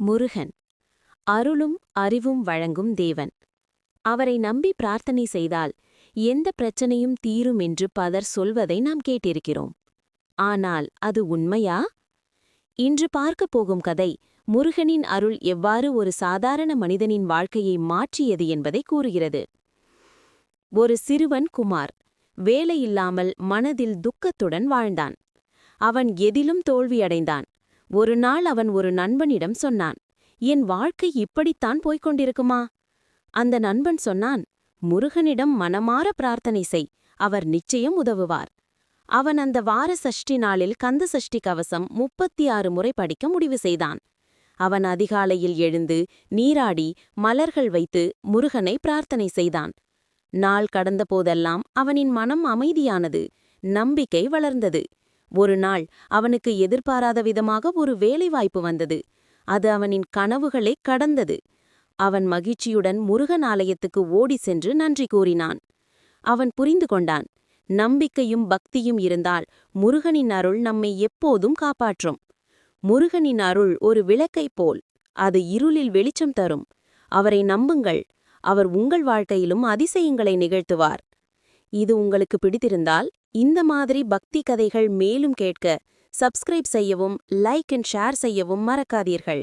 முருகன். அருளும் அறிவும் வழங்கும் தேவன். அவரை நம்பி பிரார்த்தனை செய்தால் எந்த பிரச்சனையும் தீரும் என்று பலர் சொல்வதை நாம் கேட்டிருக்கிறோம். ஆனால் அது உண்மையா? இன்று பார்க்கப் போகும் கதை முருகனின் அருள் எவ்வாறு ஒரு சாதாரண மனிதனின் வாழ்க்கையை மாற்றியது என்பதை கூறுகிறது. ஒரு சிறுவன் குமார் வேலையில்லாமல் மனதில் துக்கத்துடன் வாழ்ந்தான். அவன் எதிலும் தோல்வியடைந்தான். ஒரு நாள் அவன் ஒரு நண்பனிடம் சொன்னான் என் வாழ்க்கை இப்படித்தான் போய்க் கொண்டிருக்குமா? அந்த நண்பன் சொன்னான் முருகனிடம் மனமாற பிரார்த்தனை செய் அவர் நிச்சயம் உதவுவார். அவன் அந்த வார சஷ்டி நாளில் கந்த சஷ்டி கவசம் முப்பத்தி ஆறு முறை படிக்க முடிவு செய்தான். அவன் அதிகாலையில் எழுந்து நீராடி மலர்கள் வைத்து முருகனை பிரார்த்தனை செய்தான். நாள் கடந்தபோதெல்லாம் அவனின் மனம் அமைதியானது நம்பிக்கை வளர்ந்தது. ஒரு நாள் அவனுக்கு எதிர்பாராத விதமாக ஒரு வேலைவாய்ப்பு வந்தது. அது அவனின் கனவுகளை கடந்தது. அவன் மகிழ்ச்சியுடன் முருகன் ஆலயத்துக்கு ஓடி சென்று நன்றி கூறினான். அவன் புரிந்து கொண்டான். நம்பிக்கையும் பக்தியும் இருந்தால் முருகனின் அருள் நம்மை எப்போதும் காப்பாற்றும். முருகனின் அருள் ஒரு விளக்கைப் போல் அது இருளில் வெளிச்சம் தரும். அவரை நம்புங்கள். அவர் உங்கள் வாழ்க்கையிலும் அதிசயங்களை நிகழ்த்துவார். இது உங்களுக்கு பிடித்திருந்தால் இந்த மாதிரி பக்தி கதைகள் மேலும் கேட்க சப்ஸ்கிரைப் செய்யவும் லைக் அண்ட் ஷேர் செய்யவும் மறக்காதீர்கள்.